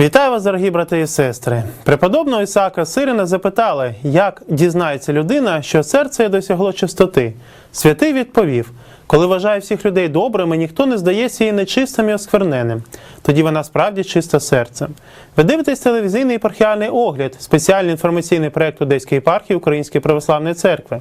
Вітаю вас, дорогі брати і сестри. Преподобного Ісаака Сирина запитали, як дізнається людина, що серце досягло чистоти. Святий відповів: коли вважає всіх людей добрими, ніхто не здається їй нечистим і оскверненим. Тоді вона справді чиста серцем. Ви дивитесь телевізійний єпархіальний огляд, спеціальний інформаційний проект Одеської єпархії Української православної церкви.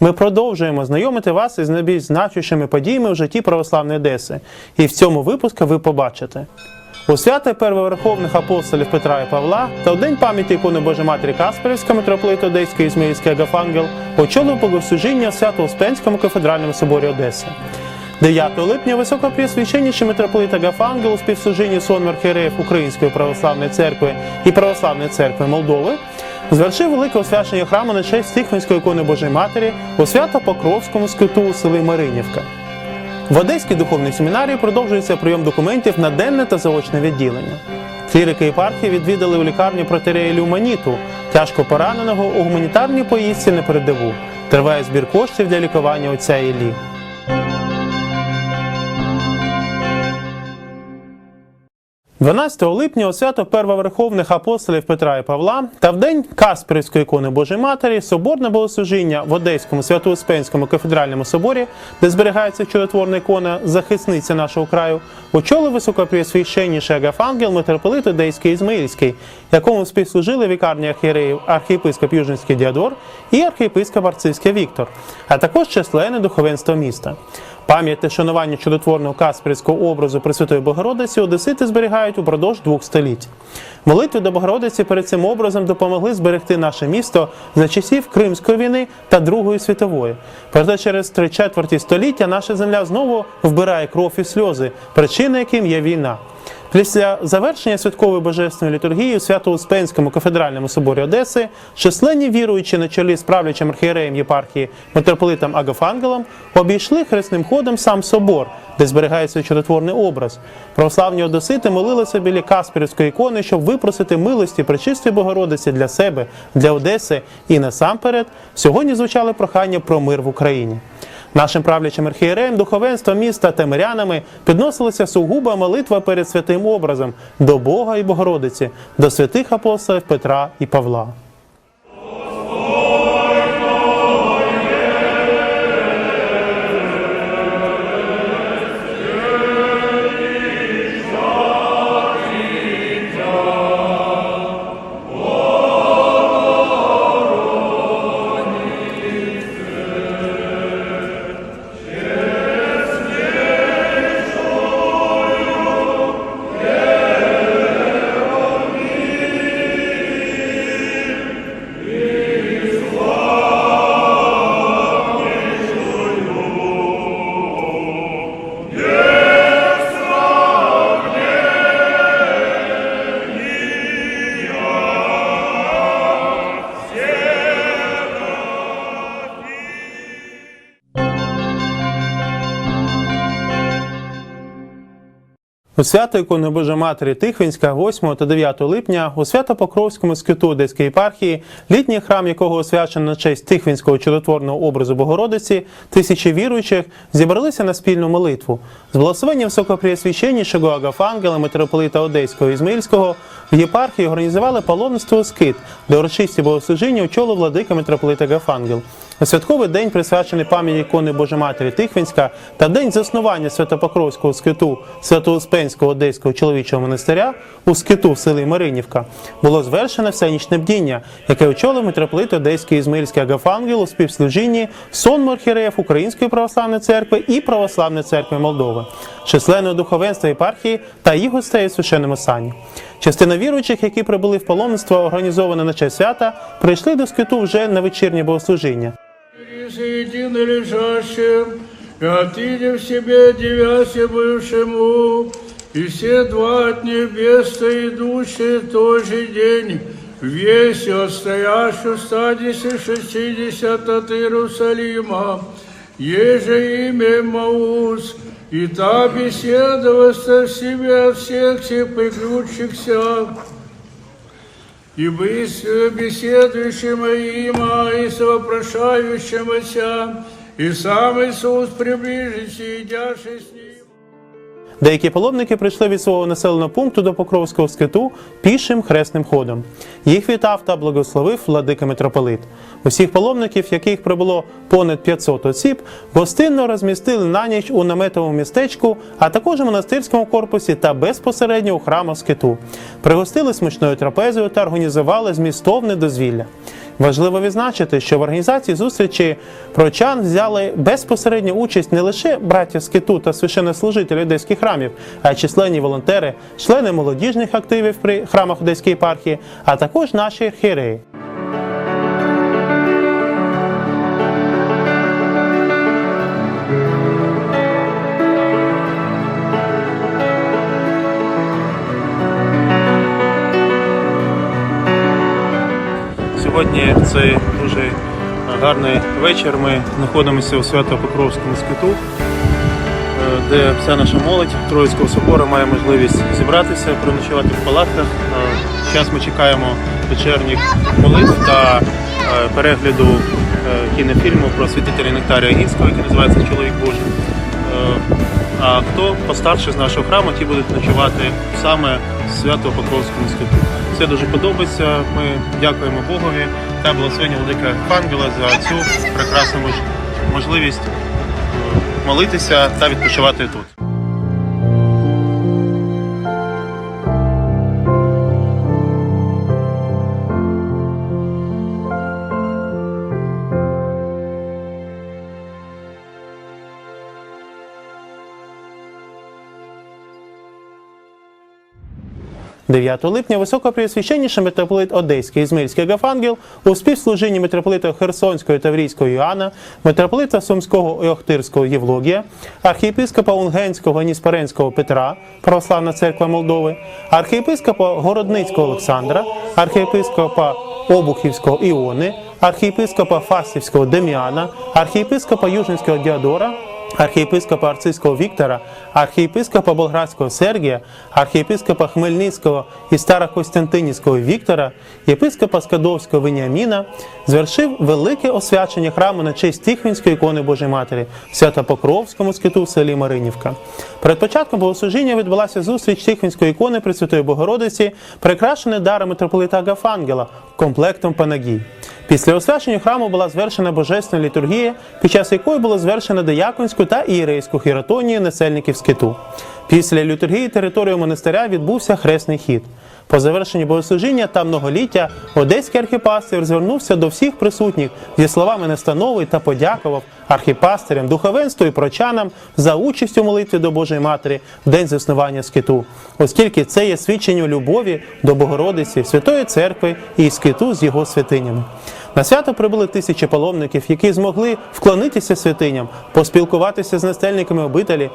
Ми продовжуємо знайомити вас із найбільш значущими подіями в житті православної Одеси. І в цьому випуску ви побачите. У свято первоверховних апостолів Петра і Павла та в день пам'яті ікони Божої Матері Касперівська митрополита Одеський Ізмаїльський Агафангел очолив богослужіння в Свято-Успенському кафедральному соборі Одеси. 9 липня високопреосвященніший митрополит Агафангел у співслужінні сон Української православної церкви і Православної церкви Молдови звершив велике освячення храму на честь Тихвинської ікони Божої Матері у Свято-Покровському скиту у селі Маринівка. В Одеській духовній семінарії продовжується прийом документів на денне та заочне відділення. Клірики єпархії відвідали у лікарні протерея Люманіту, тяжко пораненого у гуманітарній поїздці на передову. Триває збір коштів для лікування отця Іллі. 12 липня у свято первоверховних апостолів Петра і Павла та в день Касперівської ікони Божої Матері соборне богослужіння в Одеському Свято-Успенському кафедральному соборі, де зберігається чудотворна ікона захисниця нашого краю, очолив високопреосвященніший Агафангел митрополит Одеський Ізмаїльський, якому співслужили вікарні архієреїв архієпископ Южинський Діадор і архієпископ Арцивський Віктор, а також численне духовенство міста. Пам'ять та шанування чудотворного касперського образу Пресвятої Богородиці одесити зберігають упродовж двох століть. Молитви до Богородиці перед цим образом допомогли зберегти наше місто за часів Кримської війни та Другої світової. Проте через три четверті століття наша земля знову вбирає кров і сльози, причина яким є війна. Після завершення святкової божественної літургії у Свято-Успенському кафедральному соборі Одеси численні віруючі на чолі з правлячим архієреєм єпархії митрополитом Агафангелом обійшли хресним ходом сам собор, де зберігається чудотворний образ. Православні одесити молилися біля Касперівської ікони, щоб випросити милості пречистої Богородиці для себе, для Одеси і насамперед сьогодні звучали прохання про мир в Україні. Нашим правлячим архієреєм, духовенство міста та мирянами підносилася сугуба молитва перед святим образом до Бога і Богородиці, до святих апостолів Петра і Павла. У свято ікони Божої Матері Тихвинська 8 та 9 липня у Свято-Покровському скиту Одеської єпархії, літній храм якого освячено на честь Тихвинського чудотворного образу Богородиці, тисячі віруючих зібралися на спільну молитву. З благословення високопреосвященнішого Агафангела, митрополита Одеського і Ізмаїльського в єпархії організували паломництво скит, де урочисті богослужіння очолив владика митрополита Агафангел. Святковий день присвячений пам'яті ікони Божої Матері Тихвинська та день заснування Святопокровського скиту Свято-Успенського Одеського чоловічого монастиря у скиту в селі Маринівка було звершено всенічне бдіння, яке очолив митрополит Одеський Ізмаїльський Агафангел у співслужінні сонму архієреїв Української православної церкви і Православної церкви Молдови, численного духовенства єпархії та їх гостей у священному сані. Частина віруючих, які прибули в паломництво, організоване на честь свята, прийшли до скиту вже на вечірнє богослужіння. Соедино лежащим, и отидя в себе девяся бывшему, и все два от небеса идущие в тот же день, весь отстоящий в стадисе шестидесят от Иерусалима, еже имя Маус, и та беседа в себе всех всех приключихся, и быть беседующим има, и совопрошающим Отца, и сам Иисус приближится, идяший с Ним. Деякі паломники прийшли від свого населеного пункту до Покровського скиту пішим хресним ходом. Їх вітав та благословив владика митрополит. Усіх паломників, яких прибуло понад 500 осіб, гостинно розмістили на ніч у наметовому містечку, а також у монастирському корпусі та безпосередньо у храму скиту. Пригостили смачною трапезою та організували змістовне дозвілля. Важливо відзначити, що в організації зустрічі прочан взяли безпосередню участь не лише браття з киту та священнослужителі одеських храмів, а й численні волонтери, члени молодіжних активів при храмах Одеської єпархії, а також наші архієреї. Сьогодні цей дуже гарний вечір. Ми знаходимося у Свято-Покровському скиту, е, де вся наша молодь Троїцького собору має можливість зібратися, переночувати в палатках. Зараз ми чекаємо вечірніх молитв та е, перегляду е, кінофільму про святителя Нектарія Гінського, який називається Чоловік Божий. А хто постарше з нашого храму, ті будуть ночувати саме в Свято-Покровському скиту. Все дуже подобається. Ми дякуємо Богові та благословення велика Ангела за цю прекрасну мож- можливість е, молитися та відпочивати тут. – 9 липня високопреосвященніший митрополит Одеський Ізмельський Гафангел у співслужінні митрополита Херсонського Таврійського Іоанна, митрополита Сумського і Охтирського Євлогія, архієпископа Унгенського Ніспаренського Петра, Православна церква Молдови, архієпископа Городницького Олександра, архієпископа Обухівського Іони, архієпископа Фастівського Дем'яна, архієпископа Южницького Діадора, архієпископа Арцизького Віктора, архієпископа Болградського Сергія, архієпископа Хмельницького і Старокостянтинівського Віктора, єпископа Скадовського Веніаміна, звершив велике освячення храму на честь Тихвинської ікони Божої Матері в Свято-Покровському скиту в селі Маринівка. Перед початком богослужіння відбулася зустріч Тихвінської ікони Пресвятої Богородиці, прикрашеної даром митрополита Агафангела комплектом панагій. Після освячення храму була звершена божественна літургія, під час якої було звершено дияконську та ієрейську хіротонію насельників скиту. Після літургії територією монастиря відбувся хресний хід. По завершенні богослужіння та многоліття одеський архіпастир звернувся до всіх присутніх зі словами настанови та подякував архіпастирям, духовенству і прочанам за участь у молитві до Божої Матері в день заснування скиту, оскільки це є свідчення любові до Богородиці, Святої Церкви і скиту з його святинями. На свято прибули тисячі паломників, які змогли вклонитися святиням, поспілкуватися з настельниками обителі,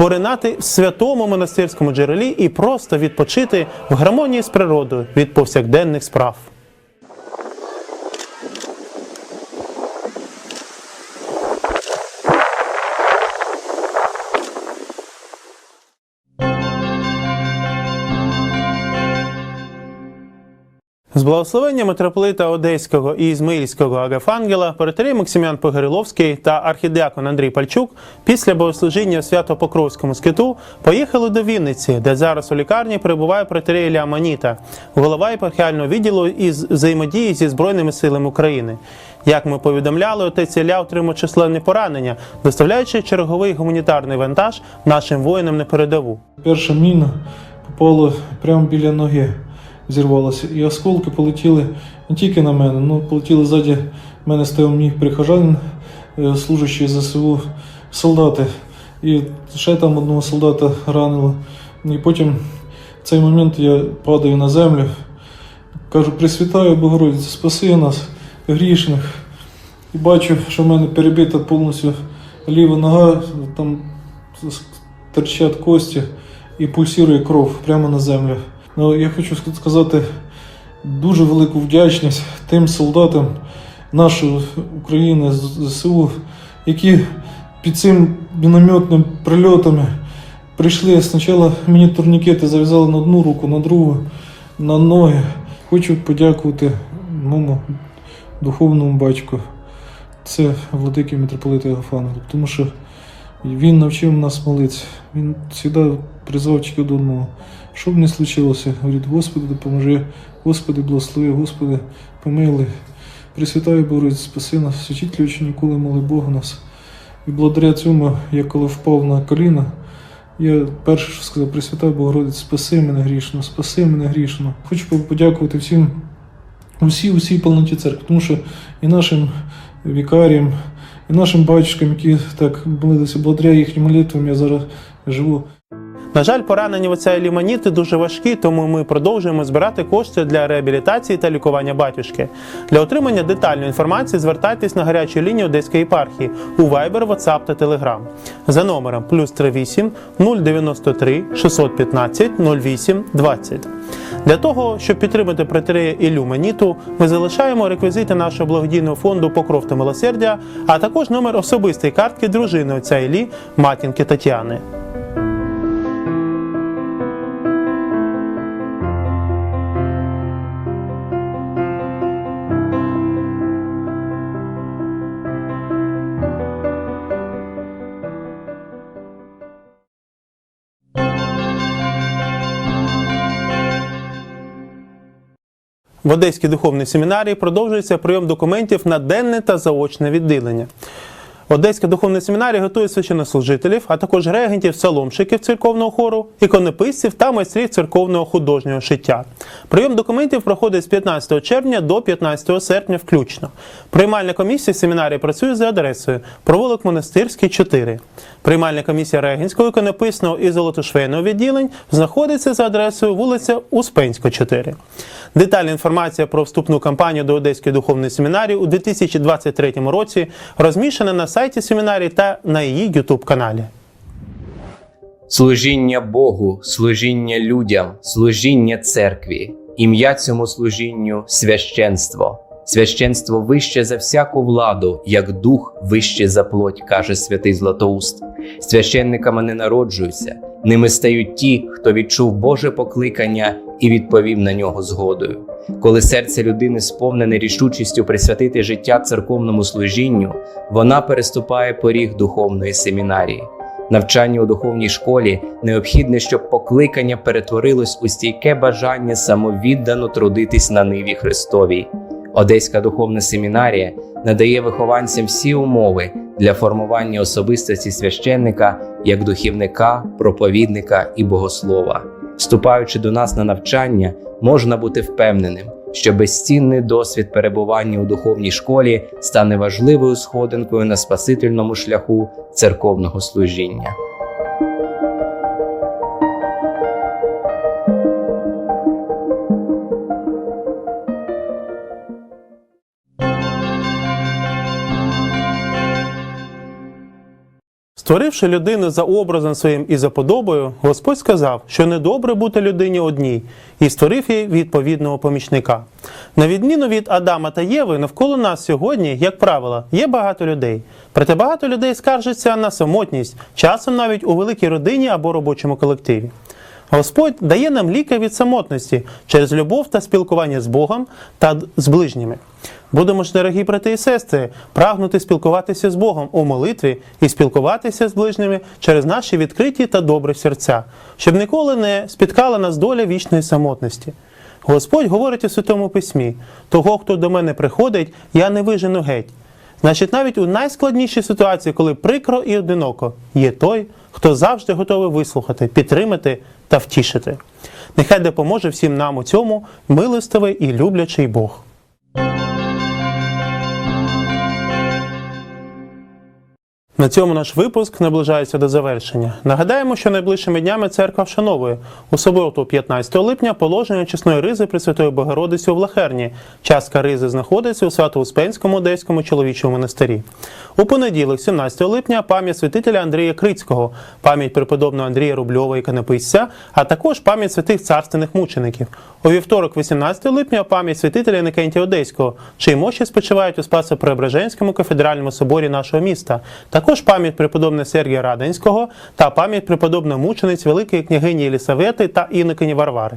поринати в святому монастирському джерелі і просто відпочити в гармонії з природою від повсякденних справ. З благословення митрополита Одеського і Ізмаїльського Агафангела протерей Максимян Погоріловський та архідіакон Андрій Пальчук після богослужіння в Свято-Покровському скиту поїхали до Вінниці, де зараз у лікарні перебуває протерей Ілля Маніта, голова єпархіального відділу із взаємодії зі Збройними силами України. Як ми повідомляли, отець Ілля отримав численні поранення, доставляючи черговий гуманітарний вантаж нашим воїнам на передову. Перша міна попала прямо біля ноги, зірвалася. І осколки полетіли не тільки на мене, ну полетіли ззаді мене стояв мій прихожанин, е, служащий ЗСУ, солдати. І ще там одного солдата ранило. І потім в цей момент я падаю на землю, кажу, Пресвятаю Богородице, спаси нас, грішних. І бачу, що в мене перебита повністю ліва нога, там торчать кості і пульсує кров прямо на землю. Ну, я хочу сказати дуже велику вдячність тим солдатам нашої України ЗСУ, які під цим мінометним прильотами прийшли. Спочатку мені турнікети зав'язали на одну руку, на другу, на ноги. Хочу подякувати моєму духовному батьку. Це владикий митрополит Агафангел, тому що він навчив нас молитися. Він завжди призвав тільки до одного. Що б не случилося, говорить, Господи, допоможи, Господи, благослови, Господи, помилуй. Пресвятаю Богородиць, спаси нас, святителю, що ніколи моли Бога нас. І благодаря цьому, я коли впав на коліна, я перше, що сказав, Пресвятаю Богородиць, спаси мене грішно, спаси мене грішно. Хочу подякувати всім, усій, усій повноті церкви, тому що і нашим вікаріям, і нашим батюшкам, які так молилися, благодаря їхнім молитвам я зараз живу. На жаль, поранені в отця Ліманіти дуже важкі, тому ми продовжуємо збирати кошти для реабілітації та лікування батюшки. Для отримання детальної інформації звертайтесь на гарячу лінію Одеської єпархії у Viber, WhatsApp та Telegram за номером плюс 38 093 615 08 20. Для того, щоб підтримати протерея Ілю Маніту, ми залишаємо реквізити нашого благодійного фонду Покров та милосердя, а також номер особистої картки дружини отця Іллі Матінки Тетяни. В Одеській духовній семінарії продовжується прийом документів на денне та заочне відділення. Одеська духовна семінарія готує священнослужителів, а також регентів, саломщиків церковного хору, іконописців та майстрів церковного художнього шиття. Прийом документів проходить з 15 червня до 15 серпня включно. Приймальна комісія семінарії працює за адресою провулок Монастирський, 4. Приймальна комісія регенського, іконописного і золотошвейного відділень знаходиться за адресою вулиця Успенська, 4. Детальна інформація про вступну кампанію до Одеської духовної семінарії у 2023 році розміщена на сайті семінарії та на її YouTube каналі. Служіння Богу, служіння людям, служіння церкві, ім'я цьому служінню священство. Священство вище за всяку владу, як дух вище за плоть, каже святий Златоуст. Священниками не народжуються, ними стають ті, хто відчув Боже покликання і відповів на нього згодою. Коли серце людини сповнене рішучістю присвятити життя церковному служінню, вона переступає поріг духовної семінарії. Навчання у духовній школі необхідне, щоб покликання перетворилось у стійке бажання самовіддано трудитись на ниві Христовій. Одеська духовна семінарія надає вихованцям всі умови для формування особистості священника як духівника, проповідника і богослова. Вступаючи до нас на навчання, можна бути впевненим, що безцінний досвід перебування у духовній школі стане важливою сходинкою на спасительному шляху церковного служіння. Створивши людину за образом своїм і за подобою, Господь сказав, що недобре бути людині одній, і створив їй відповідного помічника. На відміну від Адама та Єви, навколо нас сьогодні, як правило, є багато людей. Проте багато людей скаржаться на самотність, часом навіть у великій родині або робочому колективі. Господь дає нам ліки від самотності через любов та спілкування з Богом та з ближніми. Будемо ж, дорогі брати і сестри, прагнути спілкуватися з Богом у молитві і спілкуватися з ближніми через наші відкриті та добрі серця, щоб ніколи не спіткала нас доля вічної самотності. Господь говорить у Святому Письмі: того, хто до мене приходить, я не вижену геть. Значить, навіть у найскладнішій ситуації, коли прикро і одиноко, є той, хто завжди готовий вислухати, підтримати та втішити. Нехай допоможе всім нам у цьому милостивий і люблячий Бог. На цьому наш випуск наближається до завершення. Нагадаємо, що найближчими днями церква вшановує у суботу, 15 липня, положення чесної ризи Пресвятої Богородиці у Влахерні. Частка ризи знаходиться у Свято-Успенському Одеському чоловічому монастирі. У понеділок, 17 липня, пам'ять святителя Андрія Крицького, пам'ять преподобного Андрія Рубльова і Канописця, а також пам'ять святих царственних мучеників. У вівторок, 18 липня, пам'ять святителя Інокентія Одеського, чиї мощі спочивають у Спасо-Преображенському кафедральному соборі нашого міста. Також пам'ять преподобного Сергія Раденського та пам'ять преподобної мучениць Великої княгині Єлісавети та Інокині Варвари.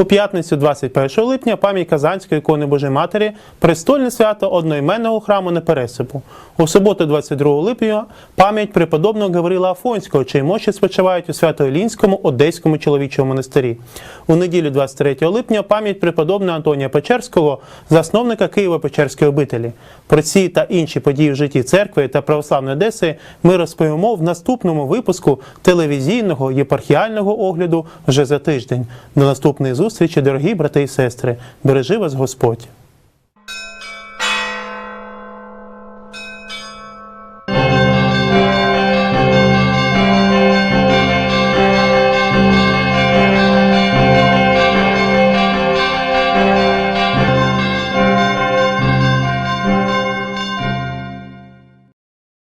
У п'ятницю, 21 липня, пам'ять Казанської ікони Божої Матері, престольне свято одноіменного храму Непересипу. У суботу, 22 липня, пам'ять преподобного Гаврила Афонського, чиї мощі спочивають у Свято-Ілінському Одеському чоловічому монастирі. У неділю, 23 липня, пам'ять преподобного Антонія Печерського, засновника Києво-Печерської обителі. Про ці та інші події в житті церкви та православної Одеси ми розповімо в наступному випуску телевізійного єпархіального огляду вже за тиждень. До наступної зустрічі, дорогі брати і сестри. Бережи вас Господь!